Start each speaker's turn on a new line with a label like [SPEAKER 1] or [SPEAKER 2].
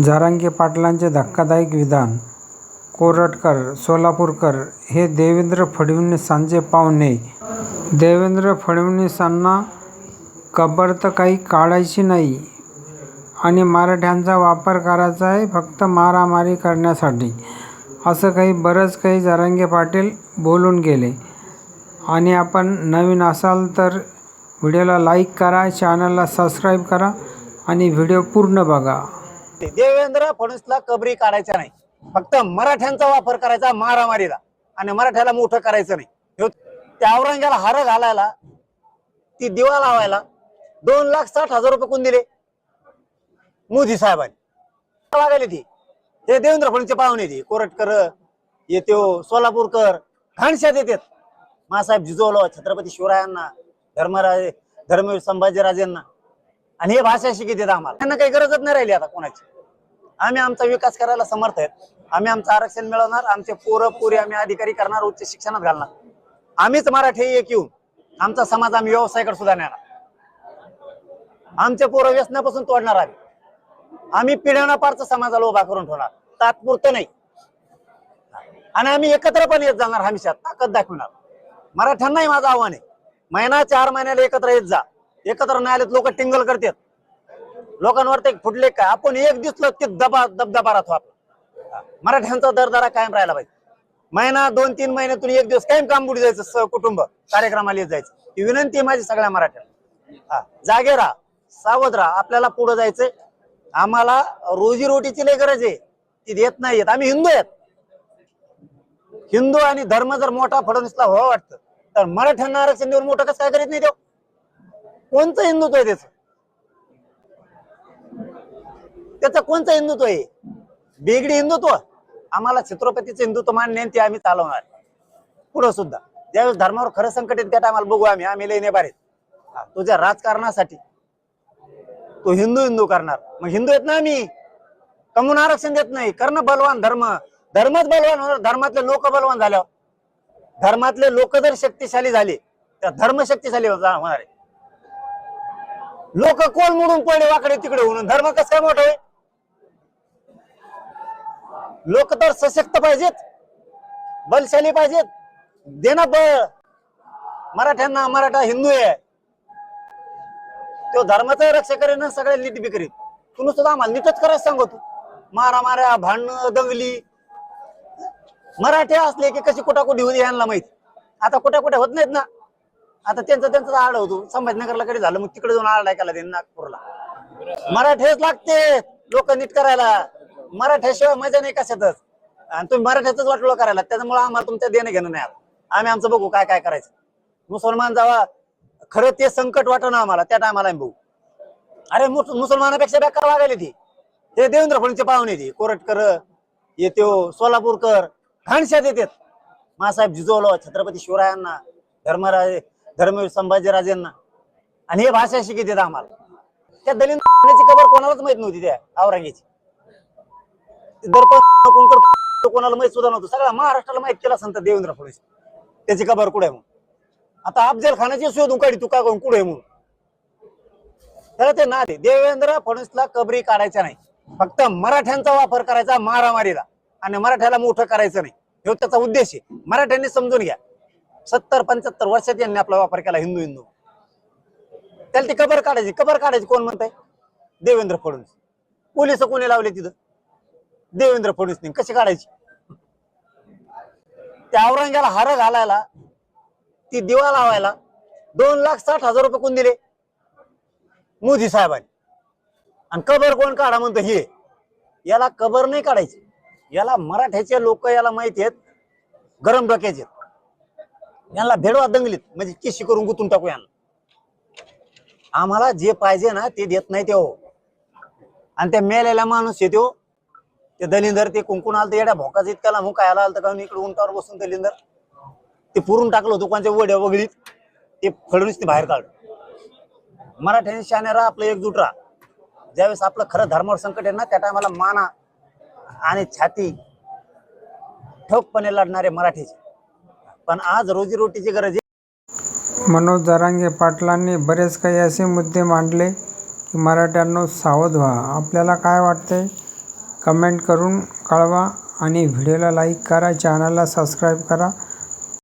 [SPEAKER 1] झारांगे पाटलांचे धक्कादायक विधान, कोरटकर, सोलापूरकर हे देवेंद्र फडणवीसांचे पाहुणे. देवेंद्र फडणवीसांना कबर तर काही काढायची नाही आणि मराठ्यांचा वापर करायचा आहे फक्त मारामारी करण्यासाठी, असं काही बरंच काही जारांगे पाटील बोलून गेले. आणि आपण नवीन असाल तर व्हिडिओला लाईक करा, चॅनलला सबस्क्राईब करा आणि व्हिडिओ पूर्ण बघा.
[SPEAKER 2] देवेंद्र फडणवीसला कबरी काढायच्या नाही. फक्त मराठ्यांचा वापर करायचा मारामारीला. आणि मराठ्याला मोठं करायचं नाही. त्या औरंग्याला हार घालायला ती दिवा लावायला दोन लाख साठ हजार रुपये कोण दिले? मोदी साहेबांनी. लागायला ती. ते देवेंद्र फडणवीसचे पाहुणे ती. कोरटकर येतो सोलापूरकर. घाणशात येतात. मासाहेब जिजवलो छत्रपती शिवरायांना धर्मराजे धर्मवीर संभाजीराजेंना. आणि हे भाषा शिकित आम्हाला. त्यांना काही गरजच नाही राहिली आता कोणाची. आम्ही आमचा विकास करायला समर्थ आहेत. आम्ही आमचं आरक्षण मिळवणार आमचे पोरं पोरी आम्ही अधिकारी करणार उच्च शिक्षणात घालणार. आम्हीच मराठी एक येऊन आमचा समाज आम्ही व्यवसायाकडे सुद्धा नेणार. आमचे पोरं व्यसनापासून तोडणार आम्ही. आम्ही पिढ्याना पारचा समाजाला उभा करून ठेवणार. तात्पुरतं नाही. आणि आम्ही एकत्रपणे येत जाणार हमेशा ताकद दाखवणार. मराठ्यांनाही माझं आव्हान आहे. महिना चार महिन्याला एकत्र येत जा. एकत्र नाही लोक टिंगल करतात. लोकांवर ते फुटले काय आपण एक दिसलो की दबा दबदबा राहतो आपला. मराठ्यांचा दरदरा कायम राहिला पाहिजे. महिना दोन तीन महिन्यातून एक दिवस कायम काम बुडी जायचं कुटुंब कार्यक्रमाला येत जायचं. ही विनंती आहे माझी सगळ्या मराठ्या जागे राहा सावध राहा आपल्याला पुढे जायचंय. आम्हाला रोजीरोटीची लय गरज आहे. ती देत नाहीयेत आम्ही हिंदू आहेत. हिंदू आणि धर्म जर मोठा फडणवीसला व्हावं वाटतं तर मराठ्यांना आरक्षण देऊन मोठं कसं काय करीत नाही देऊ कोणतं हिंदुत्व आहे त्याचं? त्याचं कोणतं हिंदुत्व आहे? बेगडी हिंदुत्व? आम्हाला छत्रपतीचं हिंदुत्व मान्य ते आम्ही चालवणार. पुढं सुद्धा. ज्यावेळेस धर्मावर खरं संकट येईल त्या टायमाला बघू आम्ही. आम्ही लय नेबार तुझ्या राजकारणासाठी तो हिंदू हिंदू करणार. मग हिंदू येत ना आम्ही. कमून आरक्षण देत नाही. करणं बलवान धर्म. धर्मच बलवान होणार. धर्मातले लोक बलवान झाल्यावर. धर्मातले लोक जर शक्तिशाली झाले तर धर्म शक्तिशाली होणार आहे. लोक कोण म्हणून पडले वाकडे तिकडे होऊन. धर्म कसं काय मोठं आहे लोक तर सशक्त पाहिजेत. बलशाली पाहिजेत. देना बळ. मराठ्यांना मराठा हिंदू आहे. तो धर्माचं रक्षा करेन आणि सगळ्या नीट बी करीत तू नुसतं आम्हाला नीटच करायचं सांगतो. मारा मारा भांडणं दंगली. मराठी असले की कशी कुटाकुटी होती यांना माहीत. आता कुठ्या कुठे होत नाहीत ना. आता त्यांचं त्यांचा आड होतो. संभाजीनगरला कडे झालं? मग तिकडे जाऊन आड ऐकायला दे नागपूरला. मराठेच लागते. लोक नीट करायला. मराठ्याशिवाय मजा नाही कशातच. आणि तुम्ही मराठ्याच वाटलो करायला त्याच्यामुळे आम्हाला तुमच्या देणं घेणं नाही आलं. आम्ही आमचं बघू काय काय करायचं. मुसलमान जावा खरं ते संकट वाटणं आम्हाला. त्या टायमाला आम्ही बघू. अरे मुसलमानापेक्षा बेकार वागायला ती. ते देवेंद्र फडणवीसचे पाहुणे ती. कोरटकर येतो सोलापूरकर. घाणशात येतात. मासाहेब जिजवलो छत्रपती शिवरायांना धर्मराजे धर्मवीर संभाजीराजेंना. आणि हे भाषा शिकित आम्हाला. त्या दलित खबर कोणालाच माहीत नव्हती त्या औरंगीची दर्पण कोणकर कोणाला माहीत सुद्धा नव्हतं. सगळ्या महाराष्ट्राला माहीत केला संत देवेंद्र फडणवीस. त्याची खबर कुठे आहे म्हणून? आता अफजल खानाची शोधून काढी तू का करून कुठे आहे म्हणून? त्याला ते ना देवेंद्र फडणवीसला कबरी काढायच्या नाही. फक्त मराठ्यांचा वापर करायचा मारामारीला. आणि मराठ्याला मोठं करायचं नाही. हे त्याचा उद्देश आहे. मराठ्यांनी समजून घ्या. सत्तर पंच्याहत्तर वर्षात यांनी आपला वापर केला हिंदू हिंदू. त्याला ती कबर काढायची. कबर काढायची कोण म्हणताय? देवेंद्र फडणवीस. पोलीस कोणी लावले तिथं? देवेंद्र फडणवीसनी. कशी काढायची? त्या औरंग्याला हार घालायला ती दिवा लावायला दोन लाख साठ हजार रुपये कोण दिले? मोदी साहेबांनी. आणि कबर कोण काढा म्हणतो हे? याला कबर नाही काढायची. याला मराठ्याचे लोक याला माहिती आहेत. गरम डोक्याचे यांना भेडवा दंगलीत म्हणजे केशी करून गुतून टाकू यांना. आम्हाला जे पाहिजे ना ते देत नाही ते हो. आणि त्या मेलेला माणूस येतो ते दलिंदर ते कुंकुण आलं येड्या भोकाच इतक्याला मुका यायला आलं का इकडे उंटावर बसून दलिंदर. ते पुरून टाकलं दुकानच्या वड्या वगळीत. ते फडणवीस ते बाहेर काढ मराठ्यांनी शाने राहा आपलं एकजूट राहा. ज्यावेळेस आपलं खरं धर्मावर संकट आहे ना त्या टायमाला माना आणि छाती ठोकपणे लढणारे मराठीचे. पण आज रोजीरोटीची गरज आहे.
[SPEAKER 1] मनोज जरांगे पाटलांनी बरेच काही असे मुद्दे मांडले की मराठ्यांनो सावध व्हा. आपल्याला काय वाटते कमेंट करून कळवा आणि व्हिडिओला लाईक करा चॅनलला सबस्क्राईब करा.